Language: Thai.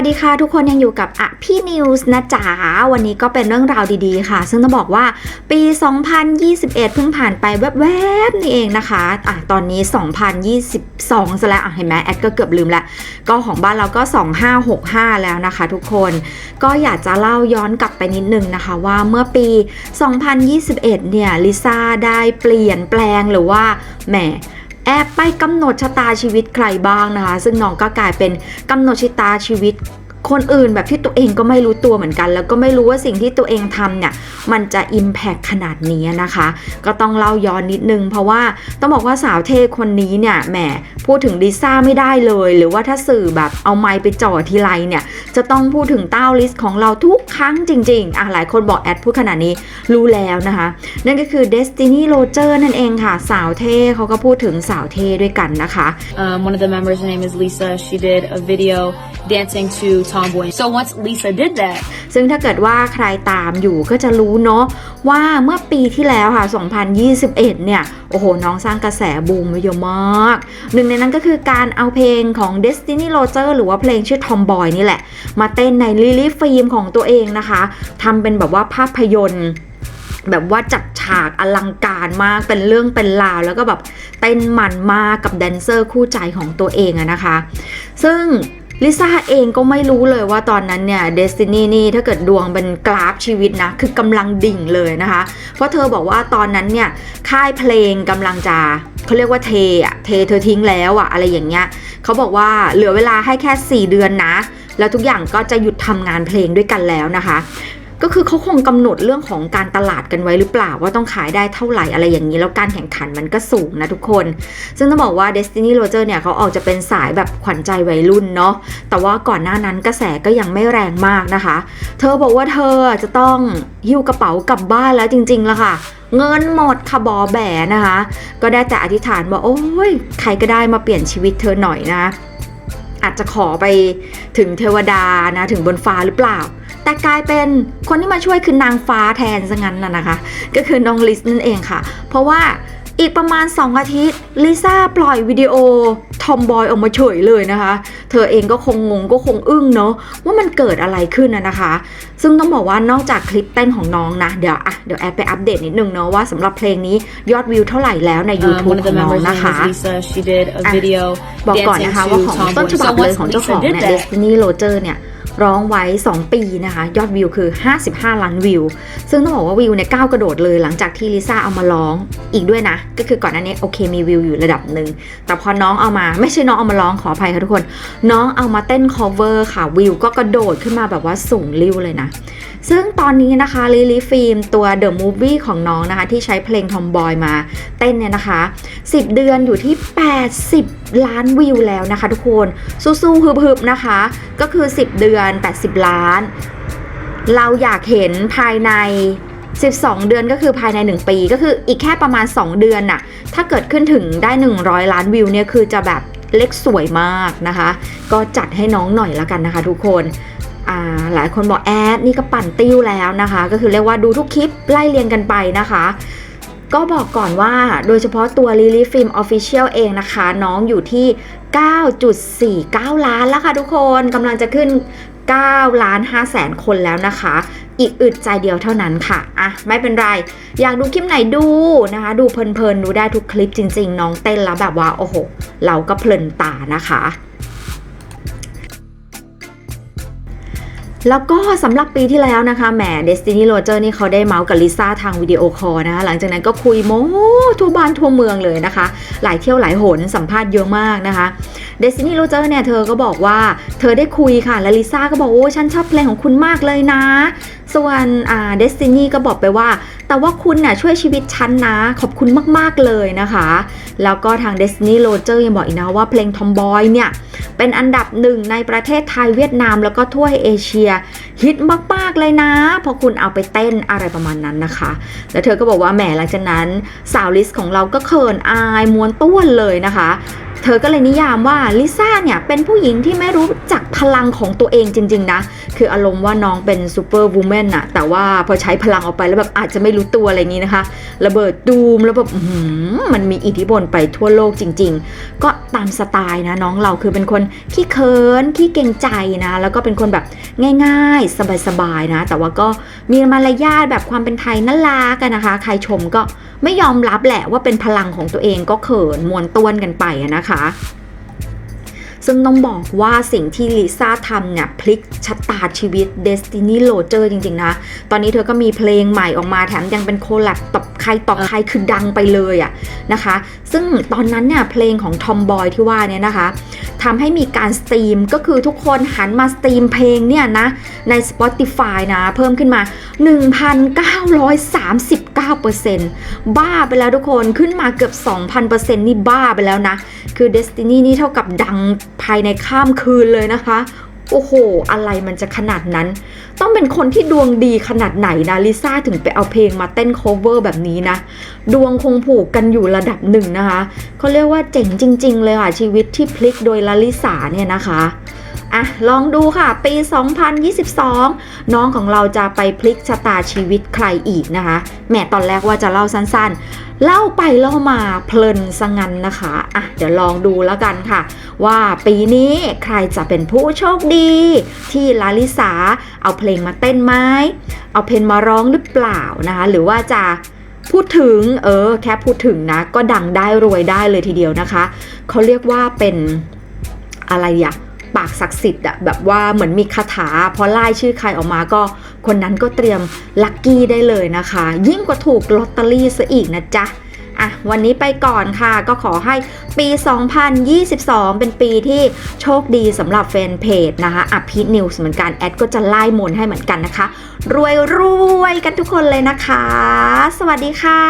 วัสดีค่ะทุกคนยังอยู่กับอะพี่นิวส์นะจ๊ะวันนี้ก็เป็นเรื่องราวดีๆค่ะ ซึ่งต้องบอกว่าปี 2021 เพิ่งผ่านไปแวบๆนี่เองนะคะอะตอนนี้ 2022ซะแล้วอะเห็นไหมแอดก็เกือบลืมละก็ของบ้านเราก็ 2565 แล้วนะคะ ทุกคนก็อยากจะเล่าย้อนกลับไปนิดนึงนะคะว่าเมื่อปี 2021 เนี่ยลิซ่าได้เปลี่ยนแปลงหรือว่าแหม แอบไปกำหนดชะตาชีวิตใครบ้างนะคะ ซึ่งน้องก็กลายเป็นกำหนดชะตาชีวิต คนอื่นแบบที่ตัวเองก็ไม่รู้ตัวเหมือนกัน แล้วก็ไม่รู้ว่าสิ่งที่ตัวเองทำเนี่ยมันจะ Impact ขนาดนี้นะคะ ก็ต้องเล่าย้อนนิดนึง เพราะว่าต้องบอกว่าสาวเท่คนนี้เนี่ยแหมพูดถึงลิซ่าไม่ได้เลย หรือว่าถ้าสื่อแบบเอาไมค์ไปจ่อทีไรเนี่ยจะต้องพูดถึงเต้าลิสของเราทุกครั้งจริงๆอะหลายคนบอกแอดพูดขนาดนี้รู้แล้วนะคะ นั่นก็คือ Destiny Roger นั่นเองค่ะ สาวเท่เขาก็พูดถึงสาวเท่ด้วยกันนะคะ Um, one of the members, her name is Lisa. She did a video dancing to Tomboy. So once Lisa did that, ซึ่งถ้าเกิดว่าใครตามอยู่ก็จะรู้เนาะว่าเมื่อปีที่แล้วค่ะ 2021 เนี่ย โอ้โห น้องสร้างกระแสบูมไว้เยอะมาก หนึ่งในนั้นก็คือการเอาเพลงของ Destiny Roger หรือว่าเพลงชื่อ Tomboy นี่แหละ มาเต้นในลิลี่ฟิล์มของตัวเองนะคะทำเป็นแบบว่าภาพยนตร์แบบว่าจัดฉากอลังการมากเป็นเรื่องเป็นราว แล้วก็แบบเต้นมันมากกับแดนเซอร์คู่ใจของตัวเองอะนะคะ ซึ่ง ลิซ่าเองก็ไม่รู้เลยว่าตอนนั้นเนี่ยเดสตินีนี่ถ้าเกิดดวงเป็นกราฟชีวิตนะ คือกำลังดิ่งเลยนะคะ เพราะเธอบอกว่าตอนนั้นเนี่ยค่ายเพลงกำลังจะเขาเรียกว่าเทอะเทเธอทิ้งแล้วอะอะไรอย่างเงี้ยเขาบอกว่าเหลือเวลาให้แค่ 4 เดือนนะ แล้วทุกอย่างก็จะหยุดทำงานเพลงด้วยกันแล้วนะคะ ก็คือเขาคงกำหนดเรื่องของการตลาดกันไว้หรือเปล่าว่าต้องขายได้เท่าไหร่อะไรอย่างนี้แล้วการแข่งขันมันก็สูงนะทุกคน ซึ่งต้องบอกว่า Destiny Roger เนี่ยเขาออกจะเป็นสายแบบขวัญใจวัยรุ่นเนาะแต่ว่าก่อนหน้านั้นกระแสก็ยังไม่แรงมากนะคะ เธอบอกว่าเธอจะต้องหิ้วกระเป๋ากลับบ้านแล้วจริงๆละค่ะเงินหมดค่ะบอแบนะคะ ก็ได้แต่อธิษฐานว่าโอ้ยใครก็ได้มาเปลี่ยนชีวิตเธอหน่อยนะ อาจจะขอไปถึงเทวดานะถึงบนฟ้าหรือเปล่า แต่กลายเป็นคนที่มาช่วยคือนางฟ้าแทนซะงั้นน่ะนะคะ ก็คือน้องลิสนั่นเองค่ะ เพราะว่าอีกประมาณ 2 อาทิตย์ลิซ่าปล่อยวิดีโอทอมบอยออกมาเฉยเลยนะคะ เธอเองก็คงงงก็คงอึ้งเนาะว่ามันเกิดอะไรขึ้นนะนะคะ ซึ่งต้องบอกว่านอกจากคลิปเต้นของน้องนะ เดี๋ยวอะเดี๋ยวแอดไปอัปเดตนิดนึงเนาะว่าสำหรับเพลงนี้ยอดวิวเท่าไหร่แล้วใน um, YouTube one of ขอ the งน้อง members, her นะ name คะ is Lisa. She did a Ah, video บอกก่อน dancing นะคะว่า to ของต้น Tomboy. ฉบับ So เลย once ของเจ้าข Lisa อง did เนี่ย that, Destiny Roger เนี่ย ร้องไว้ 2 ปีนะคะ ยอดวิวคือ 55 ล้านวิว ซึ่งต้องบอกว่าวิวเนี่ยก้าวกระโดดเลยหลังจากที่ลิซ่าเอามาร้องอีกด้วยนะ ก็คือก่อนหน้านี้โอเคมีวิวอยู่ระดับหนึ่ง แต่พอน้องเอามาไม่ใช่น้องเอามาร้องขออภัยค่ะทุกคน น้องเอามาเต้น cover ค่ะวิวก็กระโดดขึ้นมาแบบว่าสูงริ้วเลยนะ ซึ่งตอนนี้นะคะลิลีฟิล์มตัว The Movie ของน้องนะคะที่ใช้เพลง Tomboy มาเต้นเนี่ยนะคะ 10 เดือนอยู่ที่ 80 ล้านวิวแล้วนะคะทุกคน สู้ๆฮึบๆนะคะ ก็คือ 10 เดือน 80 ล้าน เราอยากเห็นภายใน 12 เดือนก็คือภายใน 1 ปี ก็คืออีกแค่ประมาณ 2 เดือนน่ะ ถ้าเกิดขึ้นถึงได้ 100 ล้านวิวเนี่ยคือจะแบบเล็กสวยมากนะคะ ก็จัดให้น้องหน่อยละกันนะคะ ทุกคนหลายคนบอกแอดนี่ก็ปั่นติ้วแล้วนะคะ ก็คือเรียกว่าดูทุกคลิปไล่เรียงกันไปนะคะ ก็บอกก่อนว่าโดยเฉพาะตัว Lily Film Official เองนะคะ น้องอยู่ที่ 9.49 ล้านแล้วค่ะทุกคนกำลังจะขึ้น 9 ล้าน5แสนคนแล้วนะคะ อีกอึดใจเดียวเท่านั้นค่ะ อะ ไม่เป็นไร อยากดูคลิปไหนดูนะคะ ดูเพลินๆ ดูได้ทุกคลิปจริง ๆ น้องเต้นแล้วแบบว่า โอ้โห เราก็เพลินตานะคะ แล้วก็สำหรับปีที่แล้วนะคะแหม Destiny Roger นี่เขาได้เมาส์กับลิซ่าทางวิดีโอคอลนะคะหลังจากนั้นก็คุยโม้ทั่วบ้านทั่วเมืองเลยนะคะ หลายเที่ยวหลายโหนสัมภาษณ์เยอะมากนะคะ Destiny Roger เนี่ยเธอก็บอกว่าเธอได้คุยค่ะ และลิซ่าก็บอกโอ้ฉันชอบเพลงของคุณมากเลยนะ ส่วนอ่า Destiny ก็บอกไปว่า แต่ว่าคุณน่ะช่วยชีวิตฉันนะ ขอบคุณมากๆเลยนะคะ แล้วก็ทาง Destiny Roger ยังบอกอีกนะว่าเพลง Tomboy เนี่ย เป็นอันดับหนึ่งในประเทศไทยเวียดนามแล้วก็ทั่วเอเชีย ฮิตมากๆเลยนะ พอคุณเอาไปเต้นอะไรประมาณนั้นนะคะ แล้วเธอก็บอกว่าแหมหลังจากนั้นสาวลิสของเราก็เขินอายม้วนต้วนเลยนะคะ ธอก็เลยนิยามว่าลิซ่าเนี่ยเป็นผู้หญิงที่ไม่รู้จักพลังของตัวเองจริง ๆ นะ คืออารมณ์ว่าน้องเป็นซูเปอร์วูแมนอะแต่ว่าพอใช้พลังออกไปแล้วแบบอาจจะไม่รู้ตัวอะไรงนี้นะคะ ระเบิดดูมแล้วแบบมันมีอิทธิพลไปทั่วโลกจริง ๆ ก็ตามสไตล์นะน้องเราคือเป็นคนขี้เคินขี้เกรงใจนะ แล้วก็เป็นคนแบบง่าย ๆ สบายๆนะ แต่ว่าก็มีมารยาทแบบความเป็นไทยน่ารักกันนะคะ ใครชมก็ไม่ยอมรับแหละว่าเป็นพลังของตัวเองก็เขินมวนต้วนกันไปนะคะซึ่งต้องบอกว่าสิ่งที่ลิซ่าทำเนี่ยพลิกชะตาชีวิต Destiny Roger จริง ๆ นะ ตอนนี้เธอก็มีเพลงใหม่ออกมาแถมยังเป็นโคแลบต่อใครต่อใครคือดังไปเลยอะนะคะ ซึ่งตอนนั้นเนี่ยเพลงของ Tomboy ที่ว่าเนี่ยนะคะทำให้มีการสตรีมก็คือทุกคนหันมาสตรีมเพลงเนี่ยนะใน Spotify นะ เพิ่มขึ้นมา 1,939%บ้าไปแล้วทุกคนขึ้นมาเกือบ 2,000%นี่บ้าไปแล้วนะ คือ Destiny นี่เท่ากับดังภายในข้ามคืนเลยนะคะ โอ้โห อะไรมันจะขนาดนั้น ต้องเป็นคนที่ดวงดีขนาดไหนนะลิซ่าถึงไปเอาเพลงมาเต้น cover แบบนี้นะ ดวงคงผูกกันอยู่ระดับหนึ่งนะคะเขาเรียกว่าเจ๋งจริง ๆ เลยค่ะชีวิตที่พลิกโดยลาลิสาเนี่ยนะคะ อะลองดูค่ะ ปี 2022 น้องของเราจะไปพลิกชะตาชีวิตใครอีกนะคะแหมตอนแรกว่าจะเล่าสั้นๆ เล่าไปเล่ามาเพลินสงันนะคะอะเดี๋ยวลองดูแล้วกันค่ะ ว่าปีนี้ใครจะเป็นผู้โชคดี ที่ลาลิสาเอาเพลงมาเต้นไหมเอาเพลงมาร้องหรือเปล่านะคะ หรือว่าจะพูดถึงเออแค่พูดถึงนะ ก็ดังได้รวยได้เลยทีเดียวนะคะ เขาเรียกว่าเป็นอะไรอะ ปากศักดิ์สิทธิ์อะแบบว่าเหมือนมีคาถา พอไล่ชื่อใครออกมาก็คนนั้นก็เตรียมลัคกี้ได้เลยนะคะ ยิ่งกว่าถูกลอตเตอรี่ซะอีกนะจ๊ะอะวันนี้ไปก่อนค่ะก็ขอให้ปี 2022 เป็นปีที่โชคดีสำหรับแฟนเพจนะคะอภินิวส์เหมือนกันแอดก็จะไล่มนให้เหมือนกันนะคะ รวยรวยกันทุกคนเลยนะคะ สวัสดีค่ะ